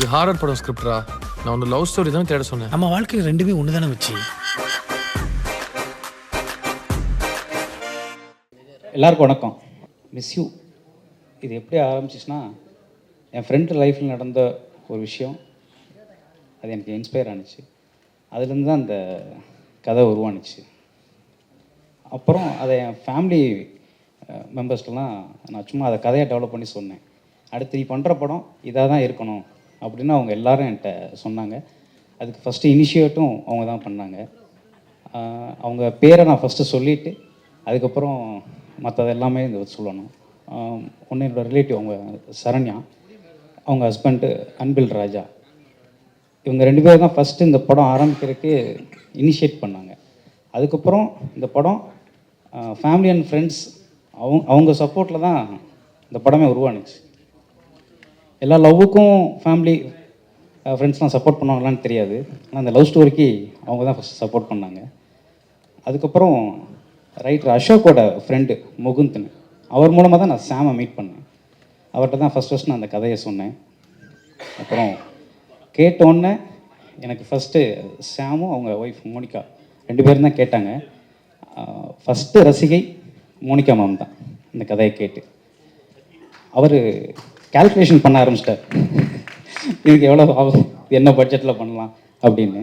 இது ஹாரர் படம் ஸ்கிரிப்டரா நான் ஒன்று லவ் ஸ்டோரி தான் தேட சொன்னேன். நம்ம வாழ்க்கையில் ரெண்டுமே ஒன்று தானே வச்சு எல்லாருக்கும் வணக்கம். மிஸ் யூ இது எப்படி ஆரம்பிச்சிச்சுன்னா என் ஃப்ரெண்டு லைஃப்பில் நடந்த ஒரு விஷயம். அது எனக்கு இன்ஸ்பயர் ஆனுச்சு. அதுலேருந்து தான் அந்த கதை உருவானுச்சு. அப்புறம் அதை என் ஃபேமிலி மெம்பர்ஸ்க்கெலாம் நான் சும்மா அதை கதையை டெவலப் பண்ணி சொன்னேன். அடுத்து நீ பண்ணுற படம் இதாக தான் இருக்கணும். அப்படின்னு அவங்க எல்லாரும் என்கிட்ட சொன்னாங்க. அதுக்கு ஃபஸ்ட்டு இனிஷியேட்டும் அவங்க தான் பண்ணாங்க. அவங்க பேரை நான் ஃபஸ்ட்டு சொல்லிவிட்டு அதுக்கப்புறம் மற்றது எல்லாமே இந்த சொல்லணும். ஒன்று என்னோட ரிலேட்டிவ் அவங்க சரண்யா. அவங்க ஹஸ்பண்டு அன்பில் ராஜா. இவங்க ரெண்டு பேரும் தான் ஃபஸ்ட்டு இந்த படம் ஆரம்பிக்கிறதுக்கு இனிஷியேட் பண்ணாங்க. அதுக்கப்புறம் இந்த படம் ஃபேமிலி அண்ட் ஃப்ரெண்ட்ஸ் அவங்க அவங்க சப்போர்ட்டில் தான் இந்த படமே உருவானுச்சு. எல்லா லவ்வுக்கும் ஃபேமிலி ஃப்ரெண்ட்ஸ்லாம் சப்போர்ட் பண்ணுவாங்களான்னு தெரியாது. ஆனால் அந்த லவ் ஸ்டோரிக்கு அவங்க தான் ஃபஸ்ட் சப்போர்ட் பண்ணாங்க. அதுக்கப்புறம் ரைட்டர் அசோக்கோட ஃப்ரெண்டு முகுந்த்னு அவர் மூலமாக தான் நான் சாமை மீட் பண்ணேன். அவர்கிட்ட தான் ஃபஸ்ட் ஃபஸ்ட் நான் அந்த கதையை சொன்னேன். அப்புறம் கேட்டோன்னே எனக்கு ஃபஸ்ட்டு சாமும் அவங்க ஒய்ஃப் மோனிகா ரெண்டு பேரும் தான் கேட்டாங்க. ஃபஸ்ட்டு ரசிகை மோனிகா மேம் தான் இந்த கதையை கேட்டு. அவர் கால்குலேஷன் பண்ண ஆரம்பிச்சிட்டார். இதுக்கு எவ்வளோ ஆகும்? என்ன பட்ஜெட்டில் பண்ணலாம்? அப்படின்னு.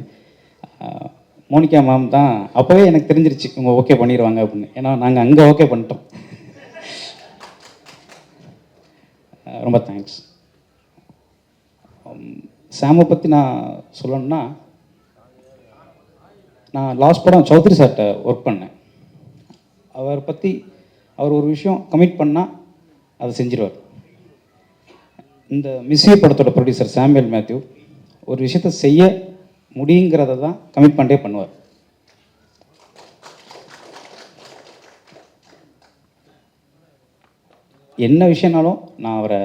மோனிகா மேம் தான் அப்போவே எனக்கு தெரிஞ்சிருச்சு இவங்க ஓகே பண்ணிடுவாங்க அப்படின்னு. ஏன்னா நாங்கள் அங்கே ஓகே பண்ணிட்டோம். ரொம்ப தேங்க்ஸ் சாமை பற்றி நான் சொல்லணும்னா நான் லாஸ்ட் படம் சௌத்ரி சார்கிட்ட ஒர்க் பண்ணேன். அவரை பற்றி அவர் ஒரு விஷயம் கமிட் பண்ணால் அதை செஞ்சிருவார். இந்த மிஸ்யூ படத்தோட ப்ரொடியூசர் சாம்பியல் மேத்யூ ஒரு விஷயத்தை செய்ய முடியுங்கிறத தான் கமிட்மெண்ட்டே பண்ணுவார். என்ன விஷயம்னாலும் நான் அவரை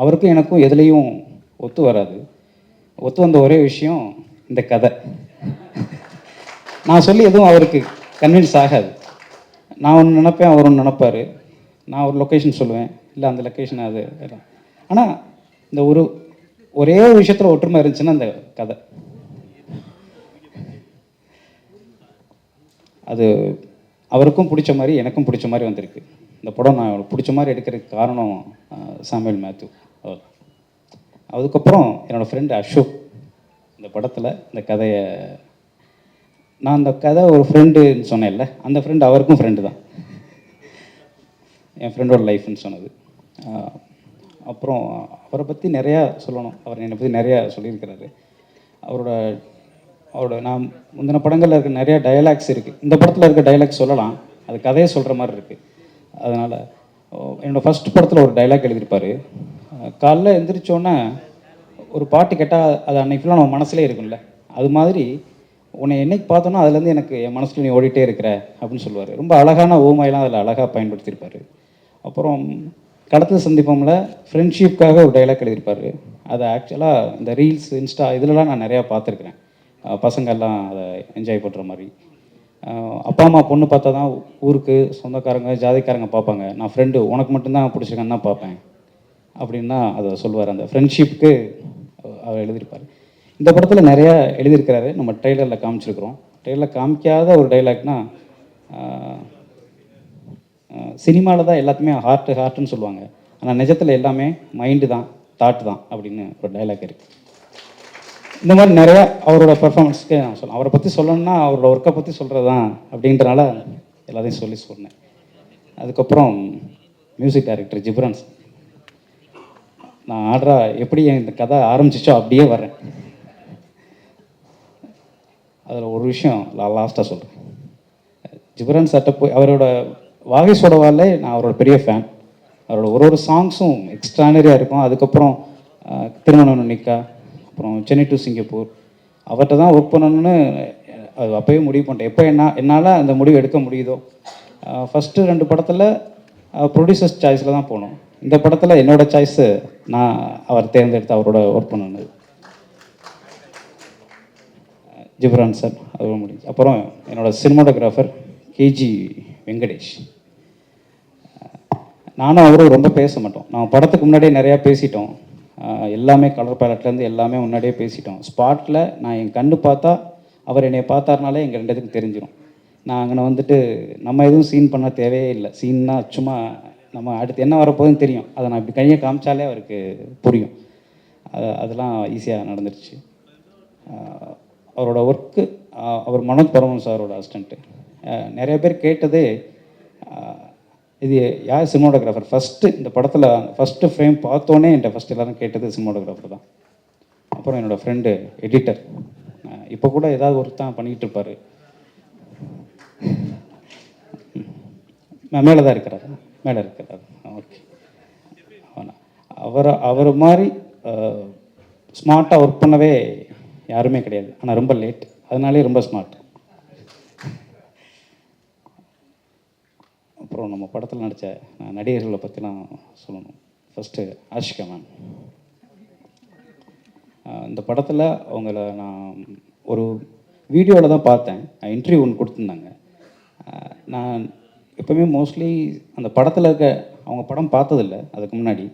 அவருக்கும் எனக்கும் எதுலேயும் ஒத்து வராது. ஒத்து வந்த ஒரே விஷயம் இந்த கதை. நான் சொல்லி எதுவும் அவருக்கு கன்வின்ஸ் ஆகாது. நான் ஒன்று நினப்பேன் அவர் ஒன்று நினைப்பார். நான் ஒரு லொக்கேஷன் சொல்லுவேன். இல்லை அந்த லொக்கேஷன் அது ஆனால் இந்த ஒரு ஒரே ஒரு விஷயத்தில் ஒற்றுமை இருந்துச்சுன்னா அந்த கதை. அது அவருக்கும் பிடிச்ச மாதிரி எனக்கும் பிடிச்ச மாதிரி வந்திருக்கு. இந்த படம் நான் அவளுக்கு பிடிச்ச மாதிரி எடுக்கிறதுக்கு காரணம் சாமியல் சாமுவேல் மேத்யூ அவர். அதுக்கப்புறம் என்னோடய ஃப்ரெண்டு அசோக் இந்த படத்தில் இந்த கதையை நான் அந்த கதை ஒரு ஃப்ரெண்டுன்னு சொன்னேன்ல அந்த ஃப்ரெண்டு அவருக்கும் ஃப்ரெண்டு தான். என் ஃப்ரெண்டோட லைஃப்னு சொன்னது. அப்புறம் அவரை பற்றி நிறையா சொல்லணும். அவர் என்னை பற்றி நிறையா சொல்லியிருக்கிறாரு. அவரோட அவரோட நான் முந்தின படங்களில் இருக்க நிறைய டயலாக்ஸ் இருக்குது இந்த படத்தில் இருக்க டயலாக்ஸ் சொல்லலாம். அது கதையை சொல்கிற மாதிரி இருக்குது அதனால் என்னோடய ஃபஸ்ட் படத்தில் ஒரு டைலாக் எழுதியிருப்பார். காலைல எந்திரிச்சோன்னே ஒரு பாட்டு கேட்டால் அது அன்னைக்கு ஃபுல்லாக நம்ம மனசுலே இருக்கும்ல. அது மாதிரி உன்னை என்னைக்கு பார்த்தோன்னா அதுலேருந்து எனக்கு என் மனசில் நீ ஓடிட்டே இருக்கிற அப்படின்னு சொல்லுவார். ரொம்ப அழகான ஓமையெல்லாம் அதில் அழகாக பயன்படுத்தியிருப்பார். அப்புறம் கடத்தல் சந்திப்போம்ல ஃப்ரெண்ட்ஷிப்காக ஒரு டைலாக் எழுதியிருப்பார். அதை ஆக்சுவலாக இந்த ரீல்ஸ் இன்ஸ்டா இதிலலாம் நான் நிறையா பார்த்துருக்குறேன். பசங்கள்லாம் அதை என்ஜாய் பண்ணுற மாதிரி. அப்பா அம்மா பொண்ணு பார்த்தா தான் ஊருக்கு சொந்தக்காரங்க ஜாதிக்காரங்க பார்ப்பாங்க. நான் ஃப்ரெண்டு உனக்கு மட்டும்தான் பிடிச்சிருக்கேன்னு தான் பார்ப்பேன். அப்படின்னா அதை சொல்லுவார். அந்த ஃப்ரெண்ட்ஷிப்புக்கு அவர் எழுதியிருப்பார். இந்த படத்தில் நிறையா எழுதியிருக்கிறாரு. நம்ம ட்ரெய்லரில் காமிச்சிருக்கிறோம். ட்ரெய்லரில் காமிக்காத ஒரு டைலாக்னால் சினிமாவில் தான் எல்லாத்துமே ஹார்ட்டு ஹார்ட்டுன்னு சொல்லுவாங்க. ஆனால் நிஜத்தில் எல்லாமே மைண்டு தான் தாட் தான் அப்படின்னு ஒரு டைலாக் இருக்குது இந்த மாதிரி நிறையா அவரோட பெர்ஃபார்மன்ஸ்க்கு நான் சொல்ல அவரை பற்றி சொல்லணும்னா அவரோட ஒர்க்கை பற்றி சொல்கிறது தான் அப்படின்றனால எல்லாத்தையும் சொல்லி சொன்னேன். அதுக்கப்புறம் மியூசிக் டைரக்டர் ஜிப்ரான்ஸ் நான் ஆடுற எப்படி இந்த கதை ஆரம்பிச்சிச்சோ அப்படியே வரேன் அதில் ஒரு விஷயம் நான் லாஸ்ட்டாக சொல்கிறேன் ஜிப்ரான் சட்டை போய் அவரோட வாகை நான் அவரோட பெரிய ஃபேன் அவரோட ஒரு ஒரு சாங்ஸும் எக்ஸ்ட்ரானரியாக இருக்கும். அதுக்கப்புறம் திருமணம் நிக்கா அப்புறம் சென்னை டு சிங்கப்பூர். அவர்கிட்ட தான் ஒர்க் பண்ணணும்னு அது அப்போயே முடிவு பண்ணிட்டேன். எப்போ என்ன என்னால் அந்த முடிவு எடுக்க முடியுதோ? ஃபஸ்ட்டு ரெண்டு படத்தில் ப்ரொடியூசர்ஸ் சாய்ஸில் தான் போனோம். இந்த படத்தில் என்னோடய சாய்ஸு நான் அவர் தேர்ந்தெடுத்து அவரோட ஒர்க் பண்ணது ஜிப்ரான் சார் அது முடிஞ்சு. அப்புறம் என்னோடய சினிமாட்டோகிராஃபர் கேஜி வெங்கடேஷ். நானும் அவரும் ரொம்ப பேச மாட்டோம். நான் படத்துக்கு முன்னாடியே நிறையா பேசிட்டோம். எல்லாமே கலர் பேலட்லேருந்து எல்லாமே முன்னாடியே பேசிட்டோம். ஸ்பாட்டில் நான் என் கண்ணு பார்த்தா அவர் என்னை பார்த்தாருனாலே எங்கள் ரெண்டுத்துக்கும் தெரிஞ்சிடும் நான் அங்கே வந்துட்டு நம்ம எதுவும் சீன் பண்ண தேவையே இல்லை. சீன்னா சும்மா நம்ம அடுத்து என்ன வரப்போகுதுன்னு தெரியும். அதை நான் இப்படி கையை காமிச்சாலே அவருக்கு புரியும். அது அதெல்லாம் ஈஸியாக நடந்துருச்சு. அவரோட ஒர்க்கு அவர் மனோஜ் பரமன் சாரோட அசிஸ்டண்ட்டு நிறைய பேர் கேட்டதே இது யார் சினிமாட்டோகிராஃபர்? ஃபஸ்ட்டு இந்த படத்தில் ஃபஸ்ட்டு ஃப்ரேம் பார்த்தோன்னே என்கிட்ட ஃபஸ்ட் எல்லாரும் கேட்டது சினிமாட்டோகிராஃபர் தான். அப்புறம் என்னோடய ஃப்ரெண்டு எடிட்டர் இப்போ கூட ஏதாவது ஒருத்தன் பண்ணிக்கிட்டு இருப்பார். மேலே தான் இருக்கிறாரு. மேலே இருக்கிறார். ஓகே அவனா. அவரை அவர் மாதிரி ஸ்மார்ட்டாக ஒர்க் பண்ணவே யாருமே கிடையாது. ஆனால் ரொம்ப லேட் அதனாலே ரொம்ப ஸ்மார்ட் அப்புறம் நம்ம படத்தில் நடித்த நடிகர்களை பற்றிலாம் சொல்லணும். ஃபஸ்ட்டு ஆஷிகா மேம் இந்த படத்தில் அவங்கள நான் ஒரு வீடியோவில் தான் பார்த்தேன். இன்டர்வியூ ஒன்று கொடுத்துருந்தாங்க. நான் எப்போவுமே மோஸ்ட்லி அந்த படத்தில் இருக்க அவங்க படம் பார்த்ததில்ல அதுக்கு முன்னாடி.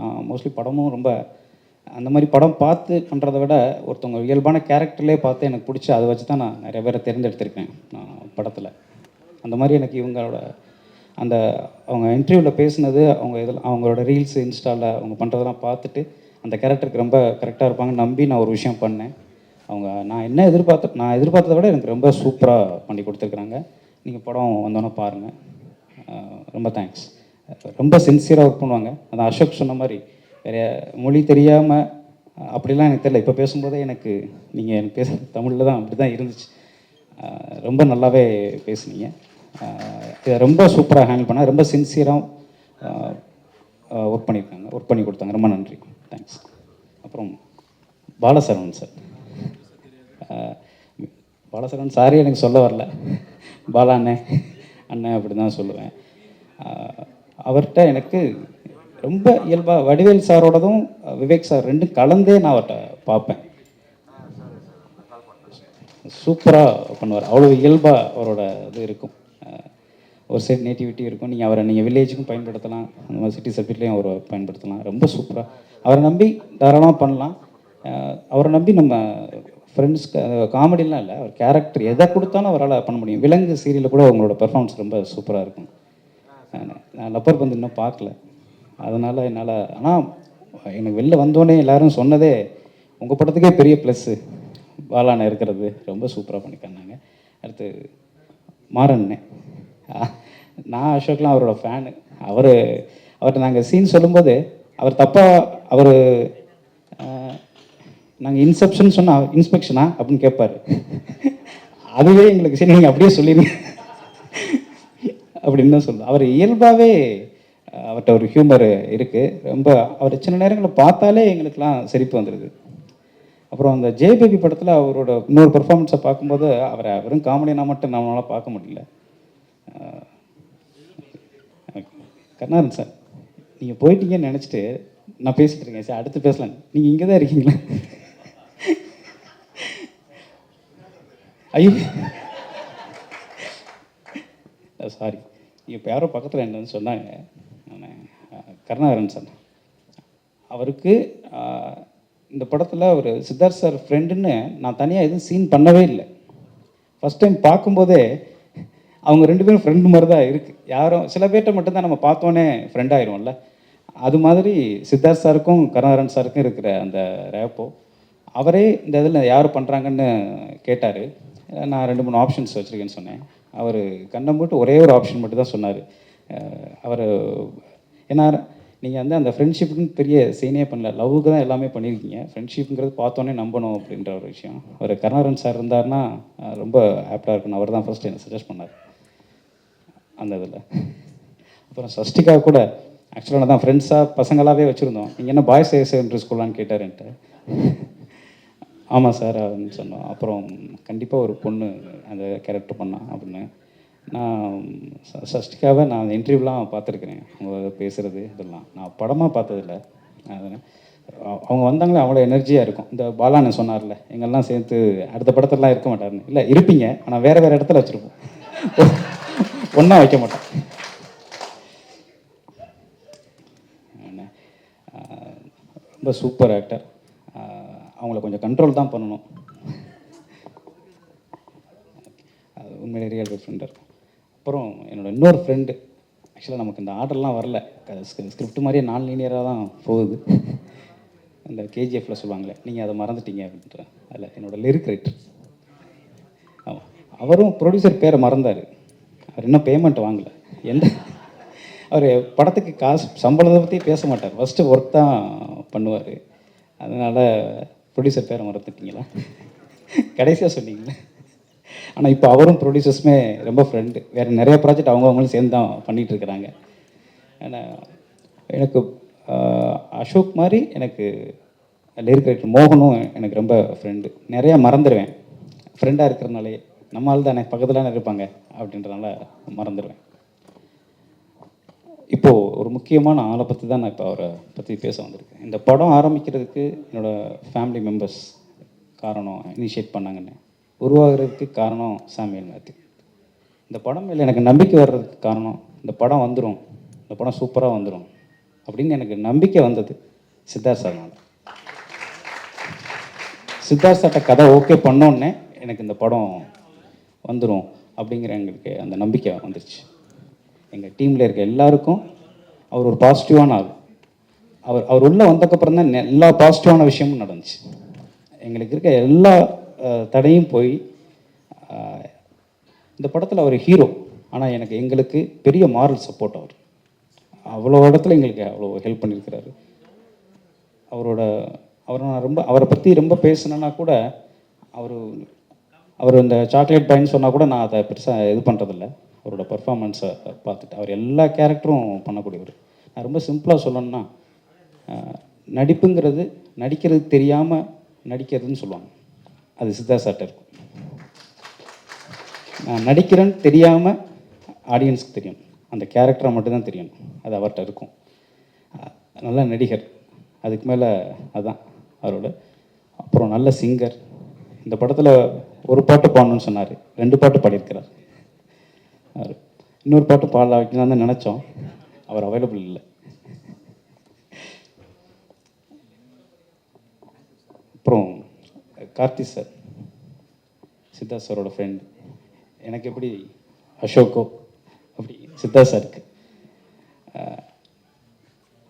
நான் மோஸ்ட்லி படமும் ரொம்ப அந்த மாதிரி படம் பார்த்து பண்ணுறத விட ஒருத்தவங்க இயல்பான கேரக்டர்லேயே பார்த்து எனக்கு பிடிச்சி அதை வச்சு தான் நான் நிறைய பேரை தேர்ந்தெடுத்திருக்கேன் நான் படத்தில். அந்த மாதிரி எனக்கு இவங்களோட அந்த அவங்க இன்டர்வியூவில் பேசுனது அவங்க இதில் அவங்களோட ரீல்ஸ் இன்ஸ்டாவில் அவங்க பண்ணுறதெல்லாம் பார்த்துட்டு அந்த கேரக்டருக்கு ரொம்ப கரெக்டாக இருப்பாங்கன்னு நம்பி நான் ஒரு விஷயம் பண்ணேன். அவங்க நான் என்ன எதிர்பார்த்த நான் எதிர்பார்த்ததை விட எனக்கு ரொம்ப சூப்பராக பண்ணி கொடுத்துருக்குறாங்க. நீங்கள் படம் வந்தோன்னே பாருங்கள் ரொம்ப தேங்க்ஸ் ரொம்ப சின்சியராக ஒர்க் பண்ணுவாங்க. அந்த அசோக் சொன்ன மாதிரி வேற மொழி தெரியாமல் அப்படிலாம் எனக்கு தெரியல. இப்போ பேசும்போதே எனக்கு நீங்கள் எனக்கு பேச தமிழில் தான் அப்படி தான் இருந்துச்சு ரொம்ப நல்லாவே பேசுனீங்க. இதை ரொம்ப சூப்பராக ஹேண்டில் பண்ண ரொம்ப சின்சியராக ஒர்க் பண்ணியிருக்காங்க. ஒர்க் பண்ணி கொடுத்தாங்க. ரொம்ப நன்றி. தேங்க்ஸ் அப்புறம் பாலசரவணன் சார் ஆஹ் பாலசரவணன் சாரே எனக்கு சொல்ல வரல. பாலா அண்ணே அண்ணன் அப்படி தான் சொல்லுவேன். அவர்கிட்ட எனக்கு ரொம்ப இயல்பாக வடிவேல் சாரோடதும் விவேக் சார் ரெண்டும் கலந்தே நான் அவர்கிட்ட பார்ப்பேன். சூப்பராக பண்ணுவார். அவ்வளோ இயல்பாக அவரோட இது இருக்கும். ஒரு சைடு நேட்டிவிட்டி இருக்கும். நீங்கள் அவரை நீங்கள் வில்லேஜுக்கும் பயன்படுத்தலாம். அந்த மாதிரி சிட்டி சப்ஜெக்ட்லேயும் அவரை பயன்படுத்தலாம். ரொம்ப சூப்பராக அவரை நம்பி தாராளமாக பண்ணலாம். அவரை நம்பி நம்ம ஃப்ரெண்ட்ஸ் காமெடிலாம் இல்லை. அவர் கேரக்டர் எதை கொடுத்தாலும் அவரால் பண்ண முடியும். விலங்கு சீரியலில் கூட அவங்களோட பெர்ஃபார்மன்ஸ் ரொம்ப சூப்பராக இருக்கும். நான் நான் லப்பர் பந்து இன்னும் பார்க்கல. அதனால் என்னால் ஆனால் எனக்கு வெளில வந்தோடனே எல்லாரும் சொன்னதே உங்கள் படத்துக்கே பெரிய ப்ளஸ்ஸு பாலாண்ணே இருக்கிறது. ரொம்ப சூப்பராக பண்ணிக்காங்க அடுத்து மாறண்ணே நான் அசோக்லாம் அவரோட ஃபேனு அவர் அவர்கிட்ட நாங்கள் சீன் சொல்லும்போது அவர் தப்பாக அவர் நாங்கள் இன்செப்ஷன் சொன்னால் இன்ஸ்பெக்ஷனா அப்படின்னு கேட்பார் அதுவே எங்களுக்கு சரி நீங்கள் அப்படியே சொல்லிடுங்க அப்படின்னு தான் சொல்லுவேன் அவர் இயல்பாகவே அவர்கிட்ட ஒரு ஹியூமர் இருக்குது ரொம்ப அவர் சின்ன நேரங்களில் பார்த்தாலே எங்களுக்கெல்லாம் சிரிப்பு வந்துடுது அப்புறம் அந்த ஜே பேபி படத்தில் அவரோட இன்னொரு பெர்ஃபார்மன்ஸை பார்க்கும்போது அவரை வெறும் காமெடினா மட்டும் நம்மளால் பார்க்க முடியல. அஹ், கருணாரன் சார் நீங்கள் போயிட்டீங்கன்னு நினச்சிட்டு நான் பேசிகிட்டு இருக்கேன் சார். அடுத்து பேசலாம் நீங்கள் இங்கே தான் இருக்கீங்களா? ஐயோ. சாரி இப்போ யாரோ பக்கத்தில் என்னன்னு சொன்னாங்க. நான் கருணாகரன் சார். அவருக்கு இந்த படத்தில் அவர் சித்தார்த் சார் ஃப்ரெண்டுன்னு நான் தனியாக எதுவும் சீன் பண்ணவே இல்லை. ஃபஸ்ட் டைம் பார்க்கும்போதே அவங்க ரெண்டு பேரும் ஃப்ரெண்டு மாதிரி தான் இருக்குது யாரும் சில பேர்கிட்ட மட்டும்தான் நம்ம பார்த்தோன்னே ஃப்ரெண்ட் ஆயிடும்ல அது மாதிரி சித்தார்த் சாருக்கும் கருணாகரன் சாருக்கும் இருக்கிற அந்த ரேப்போ அவரே இந்த இதில் யார் பண்ணுறாங்கன்னு கேட்டார். நான் ரெண்டு மூணு ஆப்ஷன்ஸ் வச்சுருக்கேன்னு சொன்னேன். அவர் கண்ணை போட்டு ஒரே ஒரு ஆப்ஷன் மட்டும் தான் சொன்னார் அவர் ஏன்னா நீங்கள் வந்து அந்த ஃப்ரெண்ட்ஷிப்புக்குன்னு பெரிய சீனே பண்ணல. லவ்வுக்கு தான் எல்லாமே பண்ணியிருக்கீங்க. ஃப்ரெண்ட்ஷிப்புங்கிறது பார்த்தோன்னே நம்பணும் அப்படின்ற ஒரு விஷயம். அவர் கருணாரன் சார் இருந்தாருன்னா ரொம்ப ஆப்டாக இருக்கணும். அவர் தான் ஃபஸ்ட்டு எனக்கு சஜஸ்ட் பண்ணார். அந்த இதில். அப்புறம் சஷ்டிகா கூட ஆக்சுவலாக தான் ஃப்ரெண்ட்ஸாக பசங்களாகவே வச்சுருந்தோம். நீங்கள் என்ன பாய்ஸ் ஹையர் செகண்டரி ஸ்கூலான்னு கேட்டாருன்ட்டு. ஆமாம் சார் அப்படின்னு சொன்னோம். அப்புறம் கண்டிப்பாக ஒரு பொண்ணு அந்த கேரக்டர் பண்ணான் அப்படின்னு. நான் சஷ்டிக்காக சஷ்டிகாவை நான் இன்டர்வியூலாம் பார்த்துருக்குறேன். அவங்க பேசுகிறது இதெல்லாம். நான் படமாக பார்த்ததில்ல. அதில் அவங்க வந்தாங்களே அவ்வளோ எனர்ஜியாக இருக்கும். இந்த பாலான்னு சொன்னார்ல எங்கெல்லாம் சேர்த்து அடுத்த படத்துலலாம் இருக்க மாட்டாருன்னு. இல்லை இருப்பீங்க ஆனால் வேறு வேறு இடத்துல வச்சுருப்போம். ஒன்றா வைக்க மாட்டோம். ரொம்ப சூப்பர் ஆக்டர் அவங்கள கொஞ்சம் கண்ட்ரோல் தான் பண்ணணும். அது உண்மையிலே ரியல் குட் ஃப்ரெண்டாக இருக்கும். அப்புறம் என்னோட இன்னொரு ஃப்ரெண்டு ஆக்சுவலாக நமக்கு இந்த ஆர்டர்லாம் வரல. ஸ்கிரிப்ட் மாதிரியே நான் லீனியராக தான் போகுது. அந்த கேஜிஎஃப்ல சொல்லுவாங்களே நீங்கள் அதை மறந்துட்டீங்க அப்படின்ற அதில் என்னோடய லிரிக் ரைட்டர் ஆமாம் அவரும் ப்ரொடியூசர் பேரை மறந்தார். அவர் இன்னும் பேமெண்ட் வாங்கலை. எந்த அவர் படத்துக்கு காசு சம்பளத்தை பற்றி பேச மாட்டார். ஃபஸ்ட்டு ஒர்க் தான் பண்ணுவார். அதனால் ப்ரொடியூசர் பேரை மறந்துட்டீங்களா? கடைசியாக சொன்னீங்களே. ஆனால் இப்போ அவரும் ப்ரொடியூசர்ஸுமே ரொம்ப ஃப்ரெண்டு வேறு நிறைய ப்ராஜெக்ட் அவங்கவுங்களும் சேர்ந்து தான் பண்ணிகிட்டு இருக்கிறாங்க எனக்கு அசோக் மாதிரி எனக்கு லிரிக் ரைட்டர் மோகனும் எனக்கு ரொம்ப ஃப்ரெண்டு நிறையா மறந்துடுவேன் ஃப்ரெண்டாக இருக்கிறனாலே நம்ம ஆள் தானே பக்கத்தில் இருப்பாங்க அப்படின்றனால மறந்துடுவேன் இப்போது ஒரு முக்கியமான ஆளை பற்றி தான் நான் இப்போ அவரை பற்றி பேச வந்திருக்கேன். இந்த படம் ஆரம்பிக்கிறதுக்கு என்னோடய ஃபேமிலி மெம்பர்ஸ் காரணம் இனிஷியேட் பண்ணாங்கன்னு. உருவாகிறதுக்கு காரணம் சாமியல் மேத்யூ இந்த படம் மேலே எனக்கு நம்பிக்கை வர்றதுக்கு காரணம் இந்த படம் வந்துடும் இந்த படம் சூப்பராக வந்துடும் அப்படின்னு எனக்கு நம்பிக்கை வந்தது சித்தார்த் சார் தான் சித்தார்த் சார்ட்ட கதை ஓகே பண்ணோன்னே எனக்கு இந்த படம் வந்துடும் அப்படிங்கிற எங்களுக்கு அந்த நம்பிக்கை வந்துருச்சு. எங்கள் டீமில் இருக்க எல்லாருக்கும் அவர் ஒரு பாசிட்டிவான ஆள். அவர் அவர் உள்ளே வந்ததுக்கப்புறம் தான் எல்லா பாசிட்டிவான விஷயமும் நடந்துச்சு. எங்களுக்கு இருக்க எல்லா தடையும் போய் இந்த படத்தில் அவர் ஹீரோ ஆனால் எனக்கு எங்களுக்கு பெரிய மாரல் சப்போர்ட் அவர். அவ்வளோ இடத்துல எங்களுக்கு அவ்வளோ ஹெல்ப் பண்ணியிருக்கிறாரு. அவரோட அவரை நான் ரொம்ப அவரை பற்றி ரொம்ப பேசினேன்னா கூட அவர் அவர் இந்த சாக்லேட் பையன் சொன்னால் கூட நான் அதை பெருசாக இது பண்ணுறதில்ல அவரோட பர்ஃபார்மன்ஸை பார்த்துட்டு அவர் எல்லா கேரக்டரும் பண்ணக்கூடியவர். நான் ரொம்ப சிம்பிளாக சொல்லணும்னா நடிப்புங்கிறது நடிக்கிறது தெரியாமல் நடிக்கிறதுன்னு சொல்லுவாங்க. அது சித்தார்த் சார்ட்ட இருக்கும். நான் நடிக்கிறேன்னு தெரியாமல் ஆடியன்ஸ்க்கு தெரியும். அந்த கேரக்டரை மட்டும்தான் தெரியும். அது அவர்கிட்ட இருக்கும். நல்ல நடிகர். அதுக்கு மேலே அதுதான் அவரோட. அப்புறம் நல்ல சிங்கர் இந்த படத்தில் ஒரு பாட்டு பாடணும்னு சொன்னார். ரெண்டு பாட்டு பாடியிருக்கிறார். அவர். இன்னொரு பாட்டு பாட வைக்கலாம் தான் நினச்சோம். அவர் அவைலபிள் இல்லை. அப்புறம் கார்த்தி சார் சித்தா சாரோட ஃப்ரெண்ட் எனக்கு எப்படி அசோக்கோ அப்படி சித்தா சாருக்கு.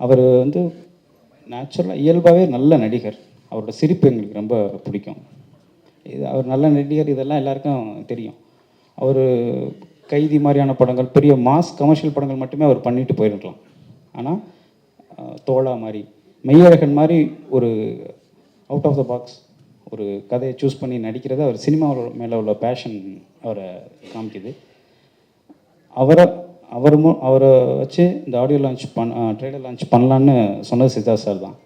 அவர் வந்து நேச்சுரலாக இயல்பாகவே நல்ல நடிகர். அவரோட சிரிப்பு எங்களுக்கு ரொம்ப பிடிக்கும். இது அவர் நல்ல நடிகர் இதெல்லாம் எல்லாருக்கும் தெரியும். அவர் கைதி மாதிரியான படங்கள் பெரிய மாஸ் கமர்ஷியல் படங்கள் மட்டுமே அவர் பண்ணிட்டு போயிருக்கலாம். ஆனால் தோழா மாதிரி மெய்யழகன் மாதிரி ஒரு அவுட் ஆஃப் த பாக்ஸ் ஒரு கதையை சூஸ் பண்ணி நடிக்கிறது அவர் சினிமா மேலே உள்ள பேஷன் அவரை காமிக்குது. அவரை அவர் மு அவரை வச்சு இந்த ஆடியோ லான்ச் பண் ட்ரெய்லர் லான்ச் பண்ணலான்னு சொன்னது சித்தார்த் சார் தான்.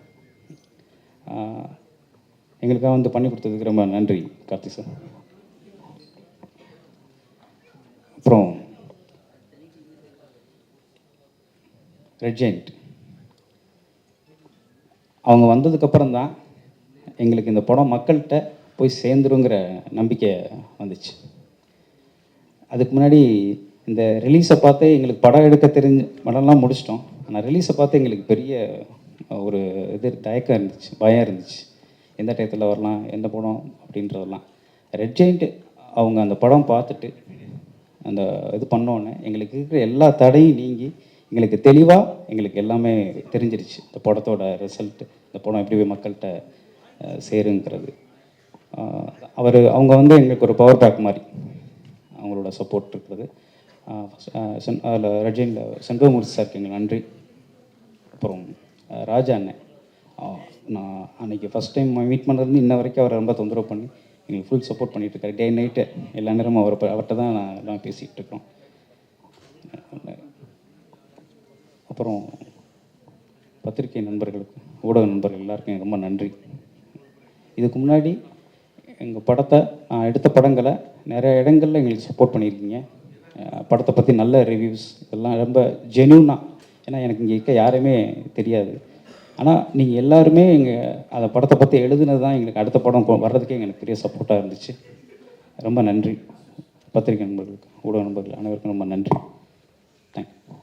எங்களுக்காக வந்து பண்ணி கொடுத்ததுக்கு ரொம்ப நன்றி கார்த்திக் சார் அப்புறம் ரெட் ஜெயிண்ட் அவங்க வந்ததுக்கப்புறம் தான் எங்களுக்கு இந்த படம் மக்கள்கிட்ட போய் சேர்ந்துருங்கிற நம்பிக்கை வந்துச்சு. அதுக்கு முன்னாடி இந்த ரிலீஸை பார்த்து எங்களுக்கு படம் எடுக்க தெரிஞ்ச படம்லாம் முடிச்சிட்டோம். ஆனால் ரிலீஸை பார்த்து எங்களுக்கு பெரிய ஒரு இது தயக்கம் இருந்துச்சு பயம் இருந்துச்சு. எந்த டயத்தில் வரலாம் எந்த படம் அப்படின்றதெல்லாம். ரெட் ஜெயிண்ட் அவங்க அந்த படம் பார்த்துட்டு அந்த இது பண்ணோன்னே எங்களுக்கு இருக்கிற எல்லா தடையும் நீங்கி எங்களுக்கு தெளிவாக எங்களுக்கு எல்லாமே தெரிஞ்சிருச்சு. இந்த படத்தோட ரிசல்ட்டு இந்த படம் எப்படி போய் மக்கள்கிட்ட சேருங்கிறது. அவர் அவங்க வந்து எங்களுக்கு ஒரு பவர் பேக் மாதிரி அவங்களோட சப்போர்ட் இருக்கிறது சென் அதில் ரஜினியில் செண்பகமூர்த்தி சாருக்கு எங்கள் நன்றி. அப்புறம் ராஜா அண்ணன் நான் அன்னைக்கு ஃபஸ்ட் டைம் மீட் பண்ணுறது இன்ன வரைக்கும் அவரை ரொம்ப தொந்தரவு பண்ணி எங்களுக்கு ஃபுல் சப்போர்ட் பண்ணிகிட்டு இருக்காரு. டே நைட்டு எல்லா நேரமும் அவர் அவர்கிட்ட தான் நான் எல்லாம் பேசிகிட்டு இருக்கோம் அப்புறம் பத்திரிகை நண்பர்களுக்கு ஊடக நண்பர்கள் எல்லாருக்கும் ரொம்ப நன்றி. இதுக்கு முன்னாடி எங்கள் படத்தை நான் எடுத்த படங்களை நிறைய இடங்களில் எங்களுக்கு சப்போர்ட் பண்ணியிருக்கீங்க. படத்தை பற்றி நல்ல ரிவ்யூஸ் இதெல்லாம் ரொம்ப ஜென்யூனாக ஏன்னா எனக்கு இங்கே இருக்க யாருமே தெரியாது. ஆனால் நீங்கள் எல்லாருமே எங்கள் அந்த படத்தை பற்றி எழுதுனது தான் எங்களுக்கு அடுத்த படம் வர்றதுக்கே எங்களுக்கு பெரிய சப்போர்ட்டாக இருந்துச்சு. ரொம்ப நன்றி. பத்திரிகை நண்பர்களுக்கு ஊடக நண்பர்கள் அனைவருக்கும் ரொம்ப நன்றி. தேங்க்யூ